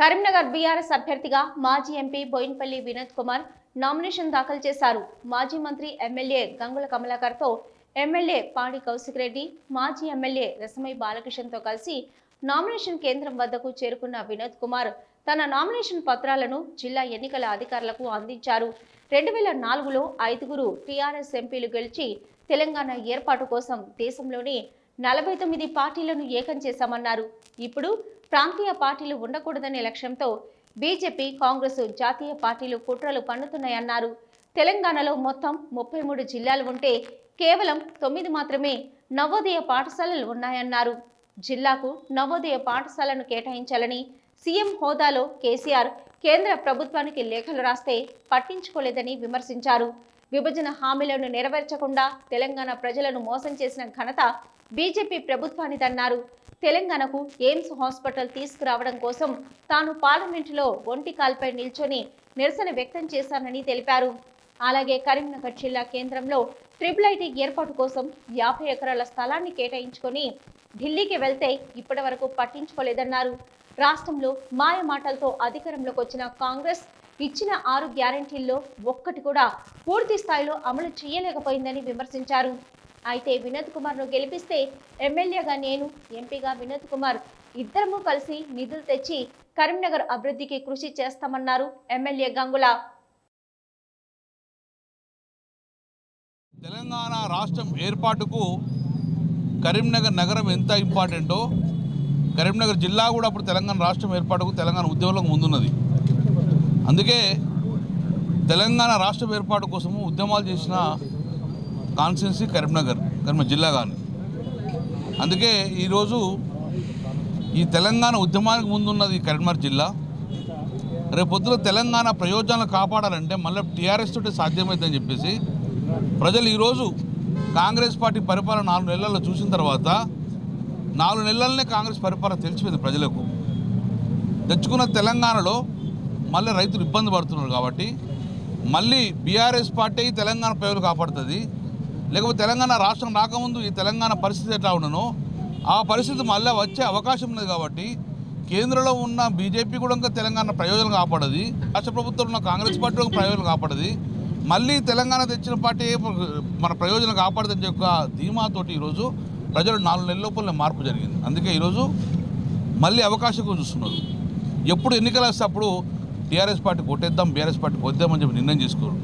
Karimnagar BRS అభ్యర్థిగా మాజీ MP Boinpally Vinod Kumar nomination దాఖలు చేశారు. మాజీ మంత్రి ఎమ్మెల్యే గంగుల కమలాకర్తో ఎమ్మెల్యే పాడి కౌశిక్ రెడ్డి మాజీ ఎమ్మెల్యే రసమై బాలకిషన్తో కలిసి నామినేషన్ కేంద్రం వద్దకు చేరుకున్న వినోద్ కుమార్ తన నామినేషన్ పత్రాలను జిల్లా ఎన్నికల అధికారులకు అందించారు. రెండు వేల నాలుగులో ఐదుగురు టీఆర్ఎస్ ఎంపీలు గెలిచి తెలంగాణ ఏర్పాటు కోసం దేశంలోని నలభై తొమ్మిది పార్టీలను ఏకం చేశామన్నారు. ఇప్పుడు ప్రాంతీయ పార్టీలు ఉండకూడదనే లక్ష్యంతో బీజేపీ కాంగ్రెస్ జాతీయ పార్టీలు కుట్రలు పన్నుతున్నాయన్నారు. తెలంగాణలో మొత్తం ముప్పై మూడు జిల్లాలు ఉంటే కేవలం తొమ్మిది మాత్రమే నవోదయ పాఠశాలలు ఉన్నాయన్నారు. జిల్లాకు నవోదయ పాఠశాలను కేటాయించాలని సీఎం హోదాలో కేసీఆర్ కేంద్ర ప్రభుత్వానికి లేఖలు రాస్తే పట్టించుకోలేదని విమర్శించారు. విభజన హామీలను నెరవేర్చకుండా తెలంగాణ ప్రజలను మోసం చేసిన ఘనత బీజేపీ ప్రభుత్వానిదన్నారు తెలంగాణకు ఎయిమ్స్ హాస్పిటల్ తీసుకురావడం కోసం తాను పార్లమెంటులో ఒంటి కాల్పై నిల్చొని నిరసన వ్యక్తం చేశానని తెలిపారు. అలాగే కరీంనగర్ జిల్లా కేంద్రంలో ట్రిపుల్ ఐటీ ఏర్పాటు కోసం యాభై ఎకరాల స్థలాన్ని కేటాయించుకొని ఢిల్లీకి వెళ్తే ఇప్పటి వరకు పట్టించుకోలేదన్నారు. రాష్ట్రంలో మాయ మాటలతో అధికారంలోకి వచ్చిన కాంగ్రెస్ ఇచ్చిన ఆరు గ్యారంటీల్లో ఒక్కటి కూడా పూర్తి స్థాయిలో అమలు చేయలేకపోయిందని విమర్శించారు. అయితే వినోద్ కుమార్ను గెలిపిస్తే ఎమ్మెల్యేగా నేను ఎంపీగా వినోద్ కుమార్ ఇద్దరము కలిసి నిధులు తెచ్చి కరీంనగర్ అభివృద్ధికి కృషి చేస్తామన్నారు ఎమ్మెల్యే గంగుల. తెలంగాణ రాష్ట్రం ఏర్పాటుకు కరీంనగర్ నగరం ఎంత ఇంపార్టెంటో కరీంనగర్ జిల్లా కూడా అప్పుడు తెలంగాణ రాష్ట్రం ఏర్పాటుకు తెలంగాణ ఉద్యమంలో ముందున్నది. అందుకే తెలంగాణ రాష్ట్రం ఏర్పాటు కోసము ఉద్యమాలు చేసిన కాన్స్టిట్యున్సీ కరీంనగర్ కరీంనగర్ జిల్లా కానీ అందుకే ఈరోజు ఈ తెలంగాణ ఉద్యమానికి ముందున్నది కరీంనగర్ జిల్లా. రేపొద్దున తెలంగాణ ప్రయోజనాలు కాపాడాలంటే మళ్ళీ టీఆర్ఎస్ తోటి సాధ్యమైందని చెప్పేసి ప్రజలు ఈరోజు కాంగ్రెస్ పార్టీ పరిపాలన నాలుగు నెలల్లో చూసిన తర్వాత నాలుగు నెలలనే కాంగ్రెస్ పరిపాలన తెలిసిపోయింది ప్రజలకు. తెచ్చుకున్న తెలంగాణలో మళ్ళీ రైతులు ఇబ్బంది పడుతున్నారు కాబట్టి మళ్ళీ బీఆర్ఎస్ పార్టీ తెలంగాణ ప్రజలు కాపాడుతుంది. లేకపోతే తెలంగాణ రాష్ట్రం రాకముందు ఈ తెలంగాణ పరిస్థితి ఎట్లా ఉండనో ఆ పరిస్థితి మళ్ళీ వచ్చే అవకాశం ఉన్నది కాబట్టి కేంద్రంలో ఉన్న బీజేపీ కూడా ఇంకా తెలంగాణ ప్రయోజనం కాపాడది. రాష్ట్ర ప్రభుత్వం ఉన్న కాంగ్రెస్ పార్టీ ఒక ప్రయోజనం కాపాడది. మళ్ళీ తెలంగాణ తెచ్చిన పార్టీ మన ప్రయోజనం కాపాడదని యొక్క ధీమాతోటి ఈరోజు ప్రజలు నాలుగు నెలల లోపల మార్పు జరిగింది. అందుకే ఈరోజు మళ్ళీ అవకాశం చూస్తున్నారు. ఎప్పుడు ఎన్నికలు వస్తే అప్పుడు టీఆర్ఎస్ పార్టీ కొట్టేద్దాం బీఆర్ఎస్ పార్టీ కొద్దామని చెప్పి నిర్ణయం చేసుకోరు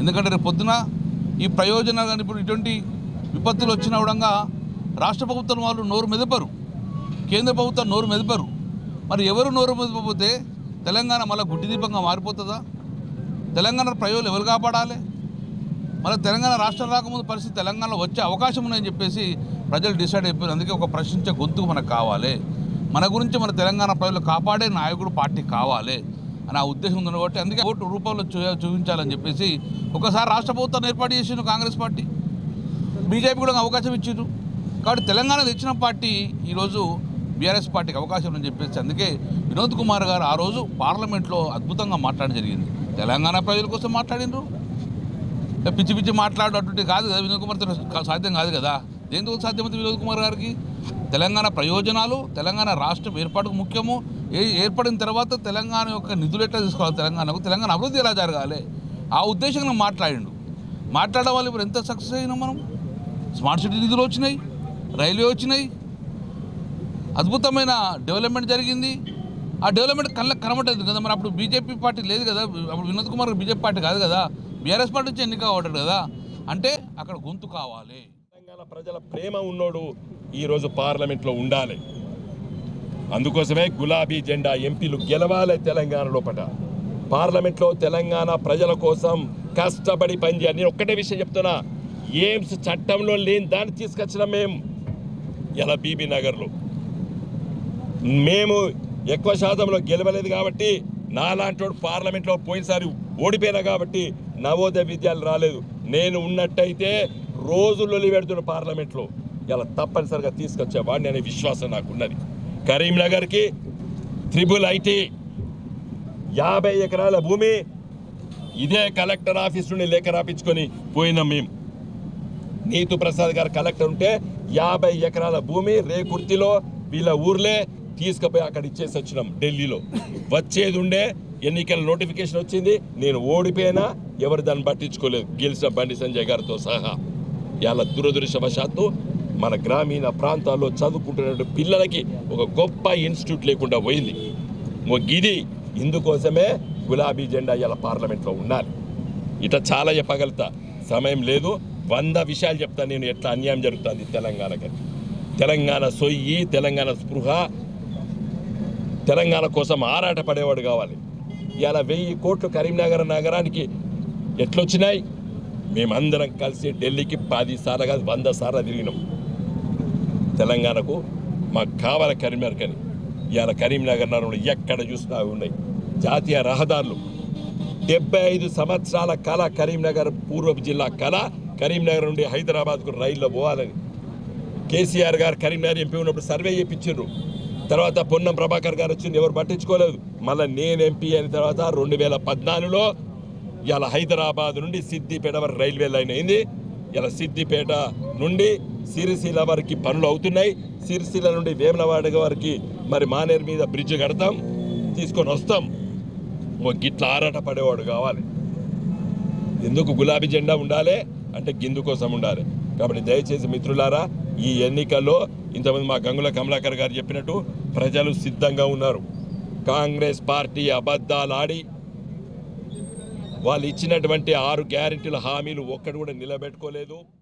ఎందుకంటే రేపు పొద్దున ఈ ప్రయోజనాలు కానీ ఇప్పుడు ఇటువంటి విపత్తులు వచ్చిన విధంగా రాష్ట్ర ప్రభుత్వం వాళ్ళు నోరు మెదపరు. కేంద్ర ప్రభుత్వం నోరు మెదపరు. మరి ఎవరు నోరు మెదపకపోతే తెలంగాణ మళ్ళీ గుడ్డి దీపంగా మారిపోతుందా? తెలంగాణ ప్రయోజనం ఎవరు కాపాడాలి? మళ్ళీ తెలంగాణ రాష్ట్రం రాకముందు పరిస్థితి తెలంగాణలో వచ్చే అవకాశం ఉందని చెప్పేసి ప్రజలు డిసైడ్ అయిపోయారు. అందుకే ఒక ప్రశ్నించే గొంతుకు మనకు కావాలి. మన గురించి మన తెలంగాణ ప్రజలు కాపాడే నాయకుడు పార్టీ కావాలి. అని ఆ ఉద్దేశం ఉంది కాబట్టి అందుకే ఓటు రూపంలో చూ చూపించాలని చెప్పేసి ఒకసారి రాష్ట్ర ప్రభుత్వాన్ని ఏర్పాటు చేసిండు కాంగ్రెస్ పార్టీ. బీజేపీ కూడా అవకాశం ఇచ్చిండ్రు. కాబట్టి తెలంగాణ తెచ్చిన పార్టీ ఈరోజు బీఆర్ఎస్ పార్టీకి అవకాశం అని చెప్పేసి అందుకే వినోద్ కుమార్ గారు ఆ రోజు పార్లమెంట్లో అద్భుతంగా మాట్లాడడం జరిగింది. తెలంగాణ ప్రజల కోసం మాట్లాడినరు పిచ్చి పిచ్చి మాట్లాడేటువంటి కాదు కదా వినోద్ కుమార్ సాధ్యం కాదు కదా. దేనితో సాధ్యమైతే వినోద్ కుమార్ గారికి? తెలంగాణ ప్రయోజనాలు తెలంగాణ రాష్ట్రం ఏర్పాటుకు ముఖ్యము. ఏర్పడిన తర్వాత తెలంగాణ యొక్క నిధులు ఎట్లా తీసుకోవాలి తెలంగాణకు? తెలంగాణ అభివృద్ధి ఎలా జరగాలి? ఆ ఉద్దేశంగా మాట్లాడిండు. మాట్లాడడం వల్ల ఇప్పుడు ఎంత సక్సెస్ అయినాం మనం? స్మార్ట్ సిటీ నిధులు వచ్చినాయి రైల్వే వచ్చినాయి. అద్భుతమైన డెవలప్మెంట్ జరిగింది. ఆ డెవలప్మెంట్ కళ్ళకి కనబడలేదు కదా మరి? అప్పుడు బీజేపీ పార్టీ లేదు కదా? అప్పుడు వినోద్ కుమార్ బీజేపీ పార్టీ కాదు కదా? బీఆర్ఎస్ పార్టీ నుంచి ఎన్నిక అవ్వడు కదా? అంటే అక్కడ గొంతు కావాలి. తెలంగాణ ప్రజల ప్రేమ ఉన్నోడు ఈరోజు పార్లమెంట్లో ఉండాలి. అందుకోసమే గులాబీ జెండా ఎంపీలు గెలవాలి తెలంగాణ లోపల పార్లమెంట్లో తెలంగాణ ప్రజల కోసం కష్టపడి పనిచేయాలి. నేను ఒక్కటే విషయం చెప్తున్నా. ఎయిమ్స్ చట్టంలో లేని దాన్ని తీసుకొచ్చినాం మేము. ఇలా బీబీ నగర్లో. మేము ఎక్కువ శాతంలో గెలవలేదు కాబట్టి నాలాంటి పార్లమెంట్లో పోయినసారి ఓడిపోయినా కాబట్టి నవోదయ విద్యాలు రాలేదు. నేను ఉన్నట్టయితే రోజుల్లో పెడుతున్న పార్లమెంట్లో. ఇలా తప్పనిసరిగా తీసుకొచ్చేవాడిని అనే విశ్వాసం నాకు ఉన్నది కరీంనగర్కి త్రిబుల్ ఐటీ యాభై ఎకరాల భూమి ఇదే కలెక్టర్ ఆఫీస్ నుండి లేఖ రాపించుకొని పోయినాం మేము. నీతు ప్రసాద్ గారు కలెక్టర్ ఉంటే యాభై ఎకరాల భూమి రేకుర్తిలో వీళ్ళ ఊర్లే తీసుకుపోయి అక్కడ ఇచ్చేసి వచ్చినాం ఢిల్లీలో. వచ్చేది ఉండే ఎన్నికల నోటిఫికేషన్ వచ్చింది. నేను ఓడిపోయినా ఎవరు దాన్ని పట్టించుకోలేదు. గెలిచిన బండి సంజయ్ గారితో సహా. ఇలా దురదృష్టవశాత్తు మన గ్రామీణ ప్రాంతాల్లో చదువుకుంటున్న పిల్లలకి ఒక గొప్ప ఇన్స్టిట్యూట్ లేకుండా పోయింది. ఇది గిది ఇందుకోసమే గులాబీ జెండా ఇలా పార్లమెంట్లో ఉండాలి. ఇట చాలా చెప్పగలుగుతా. సమయం లేదు. వంద విషయాలు చెప్తా. నేను ఎట్లా అన్యాయం జరుగుతుంది తెలంగాణకి. తెలంగాణ సొయ్యి తెలంగాణ స్పృహ తెలంగాణ కోసం ఆరాట పడేవాడు కావాలి. ఇలా వెయ్యి కోట్లు కరీంనగర్ నగరానికి ఎట్లొచ్చినాయి? మేమందరం కలిసి ఢిల్లీకి పది సార్లు కాదు వంద సార్లు తిరిగినాం. తెలంగాణకు మాకు కావాలి కరీంనగర్ కానీ ఇవాళ కరీంనగర్ నగరంలో ఎక్కడ చూసినా ఉన్నాయి. జాతీయ రహదారులు. డెబ్బై ఐదు సంవత్సరాల కళ కరీంనగర్ పూర్వపు జిల్లా కళ. కరీంనగర్ నుండి హైదరాబాద్కు రైల్లో పోవాలని. కేసీఆర్ గారు కరీంనగర్ ఎంపీ ఉన్నప్పుడు సర్వే చేయించారు తర్వాత పొన్నం ప్రభాకర్ గారు వచ్చింది ఎవరు పట్టించుకోలేదు. మళ్ళీ నేను ఎంపీ అయిన తర్వాత రెండు వేల పద్నాలుగులో ఇలా హైదరాబాద్ నుండి సిద్దిపేట వరకు రైల్వే లైన్ అయింది. ఇలా సిద్దిపేట నుండి సిరిసిల్ల వారికి పనులు అవుతున్నాయి. సిరిసిల్ల నుండి వేములవాడ వారికి మరి మానేరు మీద బ్రిడ్జ్ కడతాం. తీసుకొని వస్తాం. ఓ గిట్ల ఆరాట పడేవాడు కావాలి. ఎందుకు గులాబీ జెండా ఉండాలి? అంటే గిందు కోసం ఉండాలి. కాబట్టి దయచేసి మిత్రులారా ఈ ఎన్నికల్లో ఇంతమంది మా గంగుల కమలాకర్ గారు చెప్పినట్టు ప్రజలు సిద్ధంగా ఉన్నారు. కాంగ్రెస్ పార్టీ అబద్ధాలు ఆడి వాళ్ళు ఇచ్చినటువంటి ఆరు గ్యారెంటీల హామీలు ఒక్కటి కూడా నిలబెట్టుకోలేదు.